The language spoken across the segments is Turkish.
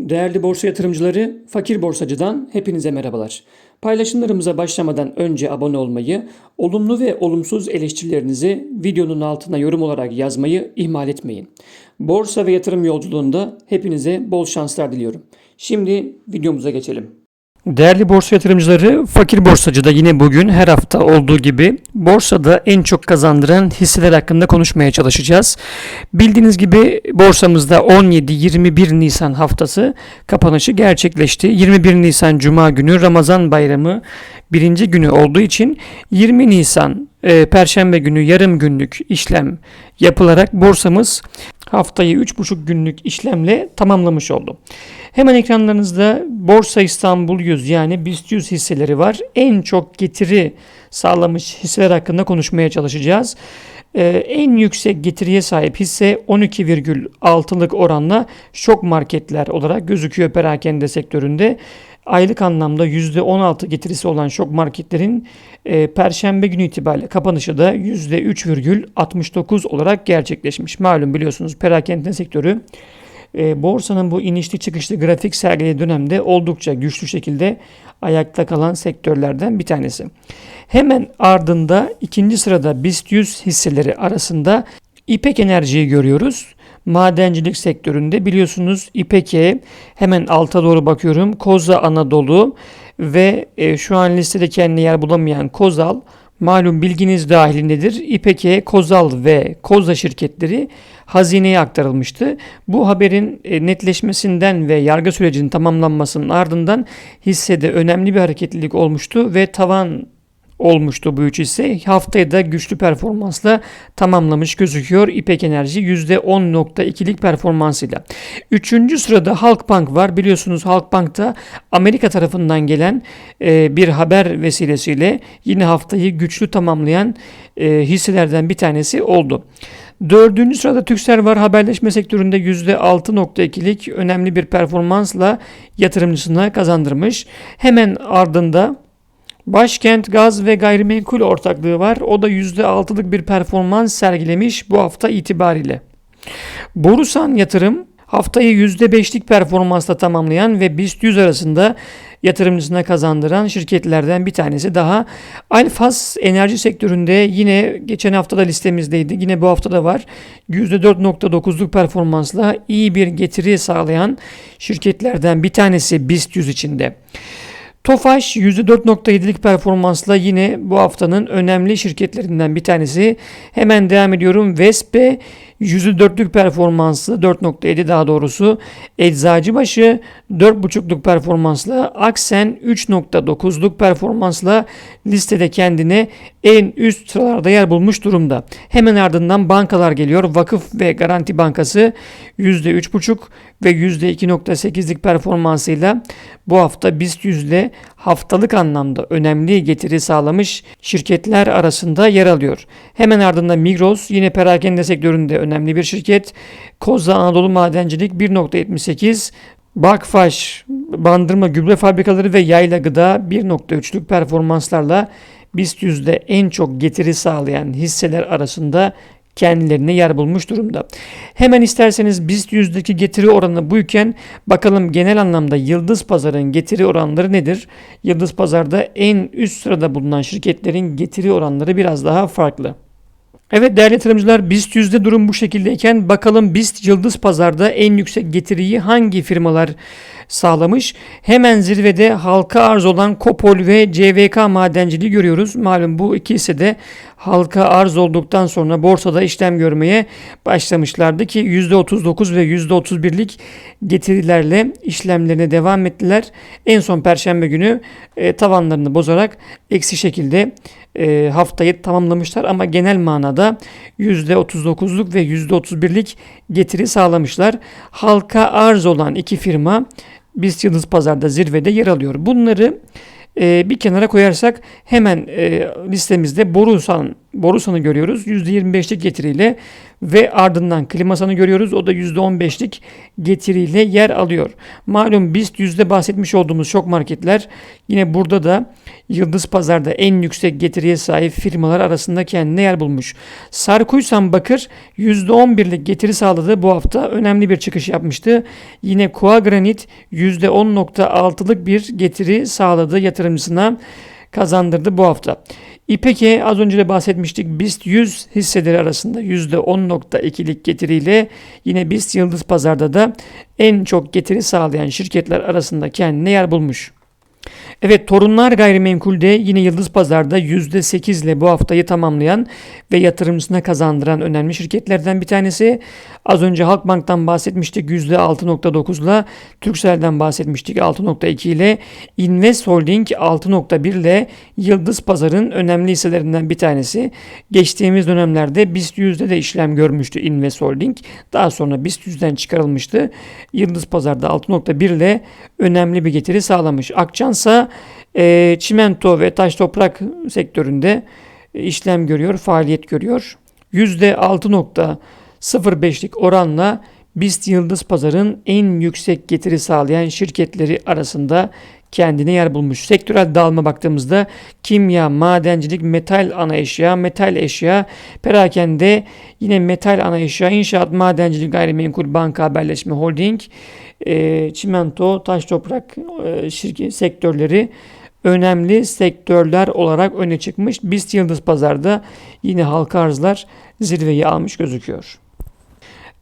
Değerli borsa yatırımcıları, Fakir Borsacı'dan hepinize merhabalar. Paylaşımlarımıza başlamadan önce abone olmayı, olumlu ve olumsuz eleştirilerinizi videonun altına yorum olarak yazmayı ihmal etmeyin. Borsa ve yatırım yolculuğunda hepinize bol şanslar diliyorum. Şimdi videomuza geçelim. Değerli borsa yatırımcıları, Fakir Borsacı'da yine bugün her hafta olduğu gibi borsada en çok kazandıran hisseler hakkında konuşmaya çalışacağız. Bildiğiniz gibi borsamızda 17-21 Nisan haftası kapanışı gerçekleşti. 21 Nisan Cuma günü Ramazan bayramı birinci günü olduğu için 20 Nisan e, Perşembe günü yarım günlük işlem yapılarak borsamız haftayı 3,5 günlük işlemle tamamlamış oldu. Hemen ekranlarınızda Borsa İstanbul 100 yani BIST 100 hisseleri var. En çok getiri sağlamış hisseler hakkında konuşmaya çalışacağız. Ee, en yüksek getiriye sahip hisse 12,6'lık oranla şok marketler olarak gözüküyor perakende sektöründe. Aylık anlamda %16 getirisi olan şok marketlerin e, perşembe günü itibariyle kapanışı da %3,69 olarak gerçekleşmiş. Malum biliyorsunuz perakende sektörü e, borsanın bu inişli çıkışlı grafik sergilediği dönemde oldukça güçlü şekilde ayakta kalan sektörlerden bir tanesi. Hemen ardında ikinci sırada BIST 100 hisseleri arasında İpek Enerji'yi görüyoruz. Madencilik sektöründe biliyorsunuz İpek'e hemen alta doğru bakıyorum. Koza Anadolu ve e, şu an listede kendine yer bulamayan Kozal malum bilginiz dahilindedir. İpek'e Kozal ve Koza şirketleri hazineye aktarılmıştı. Bu haberin e, netleşmesinden ve yargı sürecinin tamamlanmasının ardından hissede önemli bir hareketlilik olmuştu ve tavan olmuştu bu üç hisse. Haftayı da güçlü performansla tamamlamış gözüküyor. İpek Enerji %10.2'lik performansıyla. Üçüncü sırada Halkbank var. Biliyorsunuz Halkbank da Amerika tarafından gelen e, bir haber vesilesiyle yine haftayı güçlü tamamlayan e, hisselerden bir tanesi oldu. Dördüncü sırada Türksel var. Haberleşme sektöründe %6.2'lik önemli bir performansla yatırımcısına kazandırmış. Hemen ardında Başkent Gaz ve Gayrimenkul Ortaklığı var. O da %6'lık bir performans sergilemiş bu hafta itibariyle. Borusan Yatırım haftayı %5'lik performansla tamamlayan ve BIST 100 arasında yatırımcısına kazandıran şirketlerden bir tanesi daha. Alfas enerji sektöründe yine geçen hafta da listemizdeydi. Yine bu hafta da var. %4.9'luk performansla iyi bir getiri sağlayan şirketlerden bir tanesi BIST 100 içinde. Tofaş %4.7'lik performansla yine bu haftanın önemli şirketlerinden bir tanesi. Hemen devam ediyorum. Vespe %4'lük performanslı 4.7 daha doğrusu Eczacıbaşı 4.5'luk performansla Aksen 3.9'luk performansla listede kendine en üst sıralarda yer bulmuş durumda. Hemen ardından bankalar geliyor. Vakıf ve Garanti Bankası %3.5 ve %2.8'lik performansıyla bu hafta BIST 100 ile haftalık anlamda önemli getiri sağlamış şirketler arasında yer alıyor. Hemen ardından Migros yine perakende sektöründe önemli bir şirket. Kozda Anadolu Madencilik 1.78, Bakfaş, bandırma gübre fabrikaları ve yayla gıda 1.3'lük performanslarla BIST yüzde en çok getiri sağlayan hisseler arasında kendilerine yer bulmuş durumda. Hemen isterseniz BIST yüzdeki getiri oranı buyken bakalım genel anlamda Yıldız Pazar'ın getiri oranları nedir? Yıldız Pazar'da en üst sırada bulunan şirketlerin getiri oranları biraz daha farklı. Evet değerli yatırımcılar BIST yüzde durum bu şekildeyken bakalım BIST Yıldız Pazar'da en yüksek getiriyi hangi firmalar sağlamış? Hemen zirvede halka arz olan Kopol ve CVK madenciliği görüyoruz. Malum bu iki de halka arz olduktan sonra borsada işlem görmeye başlamışlardı ki %39 ve %31'lik getirilerle işlemlerine devam ettiler. En son perşembe günü e, tavanlarını bozarak eksi şekilde e, haftayı tamamlamışlar ama genel manada %39'luk ve %31'lik getiri sağlamışlar. Halka arz olan iki firma BIST Yıldız Pazar'da zirvede yer alıyor. Bunları e, bir kenara koyarsak hemen e, listemizde Borusan Borusan'ı görüyoruz %25'lik getiriyle ve ardından Klimasan'ı görüyoruz. O da %15'lik getiriyle yer alıyor. Malum BIST yüzde bahsetmiş olduğumuz şok marketler yine burada da Yıldız Pazar'da en yüksek getiriye sahip firmalar arasında kendine yer bulmuş. Sarkuysan Bakır %11'lik getiri sağladı bu hafta. Önemli bir çıkış yapmıştı. Yine Kua Granit %10.6'lık bir getiri sağladı yatırımcısına kazandırdı bu hafta. İPEK'e az önce de bahsetmiştik. BIST 100 hisseleri arasında %10.2'lik getiriyle yine BIST Yıldız Pazar'da da en çok getiri sağlayan şirketler arasında kendine yer bulmuş. Evet Torunlar Gayrimenkul'de yine Yıldız Pazar'da %8 ile bu haftayı tamamlayan ve yatırımcısına kazandıran önemli şirketlerden bir tanesi. Az önce Halkbank'tan bahsetmiştik %6.9 ile Turkcell'den bahsetmiştik 6.2 ile Invest Holding 6.1 ile Yıldız Pazar'ın önemli hisselerinden bir tanesi. Geçtiğimiz dönemlerde BIST 100'de de işlem görmüştü Invest Holding. Daha sonra BIST 100'den çıkarılmıştı. Yıldız Pazar'da 6.1 ile önemli bir getiri sağlamış. Akçansa e, çimento ve taş toprak sektöründe işlem görüyor, faaliyet görüyor. %6.05'lik oranla BIST Yıldız Pazar'ın en yüksek getiri sağlayan şirketleri arasında kendine yer bulmuş. Sektörel dağılma baktığımızda kimya, madencilik, metal ana eşya, metal eşya, perakende yine metal ana eşya, inşaat, madencilik, gayrimenkul, banka, haberleşme, holding, e, çimento, taş toprak e, şirket sektörleri önemli sektörler olarak öne çıkmış. BIST Yıldız Pazar'da yine halka arzlar zirveyi almış gözüküyor.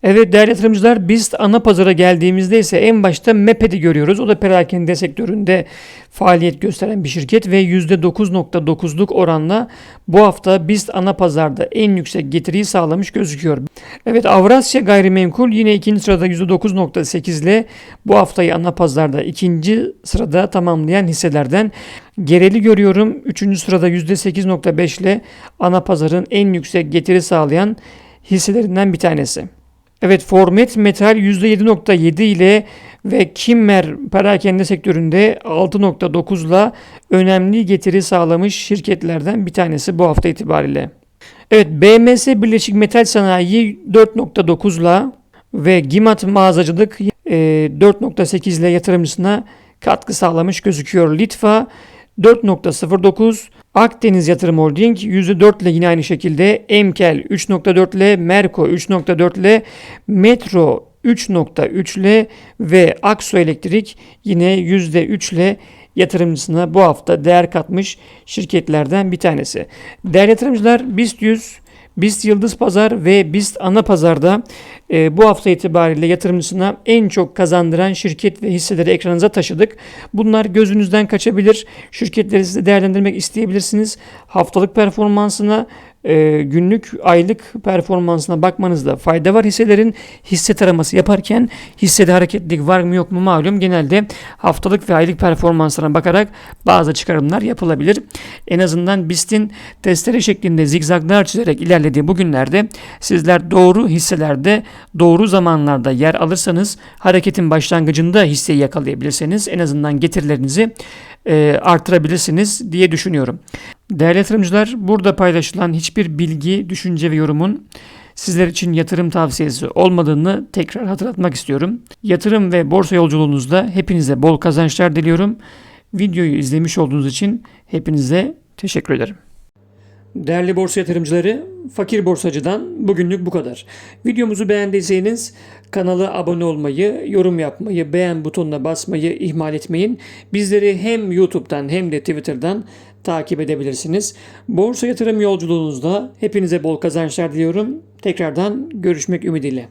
Evet değerli yatırımcılar biz ana pazara geldiğimizde ise en başta MEPED'i görüyoruz. O da perakende sektöründe faaliyet gösteren bir şirket ve %9.9'luk oranla bu hafta BIST ana pazarda en yüksek getiriyi sağlamış gözüküyor. Evet Avrasya Gayrimenkul yine ikinci sırada %9.8 ile bu haftayı ana pazarda ikinci sırada tamamlayan hisselerden. Gereli görüyorum 3. sırada %8.5 ile ana pazarın en yüksek getiri sağlayan hisselerinden bir tanesi. Evet Formet Metal %7.7 ile ve Kimmer perakende sektöründe 6.9 ile önemli getiri sağlamış şirketlerden bir tanesi bu hafta itibariyle. Evet BMS Birleşik Metal Sanayi 4.9 ile ve Gimat Mağazacılık 4.8 ile yatırımcısına katkı sağlamış gözüküyor. Litfa 4.09 Akdeniz Yatırım Holding %4 ile yine aynı şekilde Emkel 3.4 ile Merko 3.4 ile Metro 3.3 ile ve Aksu Elektrik yine %3 ile yatırımcısına bu hafta değer katmış şirketlerden bir tanesi. Değerli yatırımcılar BIST 100 BIST Yıldız Pazar ve BIST Ana Pazar'da e, bu hafta itibariyle yatırımcısına en çok kazandıran şirket ve hisseleri ekranınıza taşıdık. Bunlar gözünüzden kaçabilir. Şirketleri size değerlendirmek isteyebilirsiniz. Haftalık performansına e, günlük, aylık performansına bakmanızda fayda var. Hisselerin hisse taraması yaparken hissede hareketlilik var mı yok mu malum. Genelde haftalık ve aylık performanslarına bakarak bazı çıkarımlar yapılabilir. En azından BIST'in testere şeklinde zigzaglar çizerek ilerlediği bugünlerde sizler doğru hisselerde doğru zamanlarda yer alırsanız hareketin başlangıcında hisseyi yakalayabilirseniz en azından getirilerinizi e, artırabilirsiniz diye düşünüyorum. Değerli yatırımcılar, burada paylaşılan hiçbir bilgi, düşünce ve yorumun sizler için yatırım tavsiyesi olmadığını tekrar hatırlatmak istiyorum. Yatırım ve borsa yolculuğunuzda hepinize bol kazançlar diliyorum. Videoyu izlemiş olduğunuz için hepinize teşekkür ederim. Değerli borsa yatırımcıları, Fakir Borsacı'dan bugünlük bu kadar. Videomuzu beğendiyseniz kanala abone olmayı, yorum yapmayı, beğen butonuna basmayı ihmal etmeyin. Bizleri hem YouTube'dan hem de Twitter'dan takip edebilirsiniz. Borsa yatırım yolculuğunuzda hepinize bol kazançlar diliyorum. Tekrardan görüşmek ümidiyle.